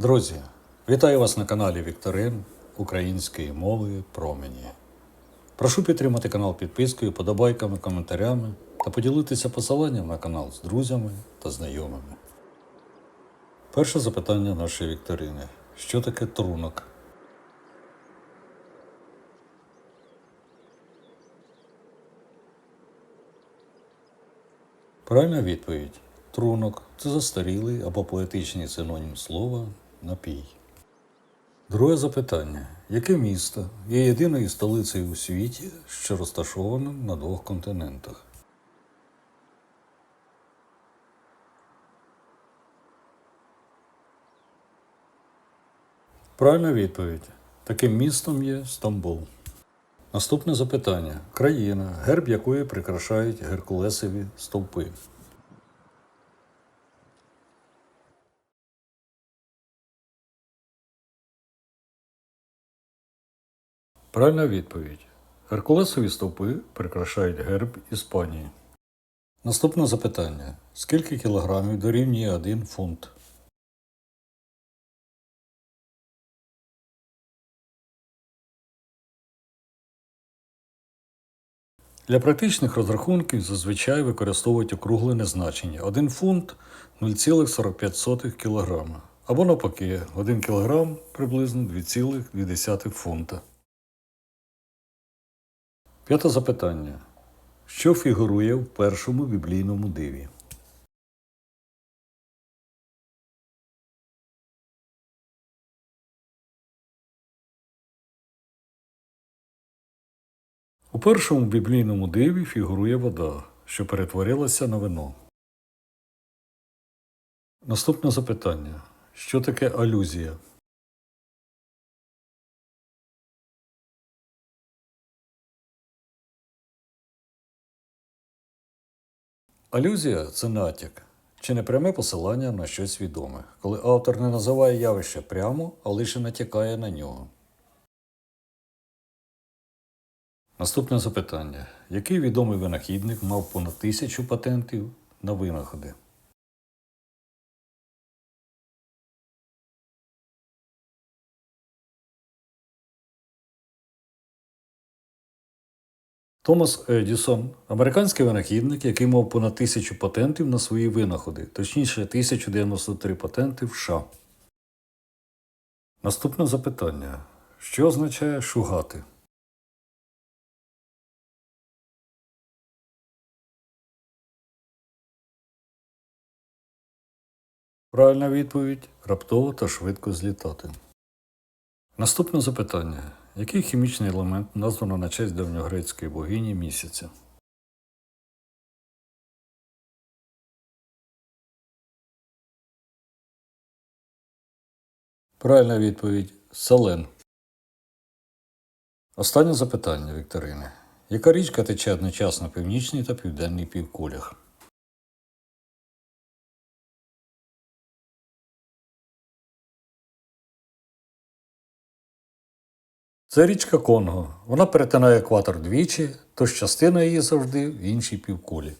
Друзі, вітаю вас на каналі Вікторин української мови промені. Прошу підтримати канал підпискою, подобайками, коментарями та поділитися посиланням на канал з друзями та знайомими. Перше запитання нашої вікторини: що таке трунок? Правильна відповідь. Трунок це застарілий або поетичний синонім слова напій. Друге запитання. Яке місто є єдиною столицею у світі, що розташоване на двох континентах? Правильна відповідь. Таким містом є Стамбул. Наступне запитання. Країна, герб якої прикрашають геркулесові стовпи. Правильна відповідь. Геркулесові стовпи прикрашають герб Іспанії. Наступне запитання. Скільки кілограмів дорівнює 1 фунт? Для практичних розрахунків зазвичай використовують округлене значення 1 фунт 0,45 кг. Або навпаки, 1 кг приблизно 2,2 фунта. П'яте запитання. Що фігурує в першому біблійному диві? У першому біблійному диві фігурує вода, що перетворилася на вино. Наступне запитання. Що таке алюзія? Алюзія це натяк чи не пряме посилання на щось відоме, коли автор не називає явище прямо, а лише натякає на нього. Наступне запитання. Який відомий винахідник мав понад тисячу патентів на винаходи? Томас Едісон американський винахідник, який мав понад тисячу патентів на свої винаходи, точніше 1093 патенти в США. Наступне запитання. Що означає шугати? Правильна відповідь раптово та швидко злітати. Наступне запитання. Який хімічний елемент названо на честь давньогрецької богині місяця? Правильна відповідь селен. Останнє запитання Вікторини. Яка річка тече одночасно в північній та південній півкулях? Це річка Конго. Вона перетинає екватор двічі, тож частина її завжди в іншій півкулі.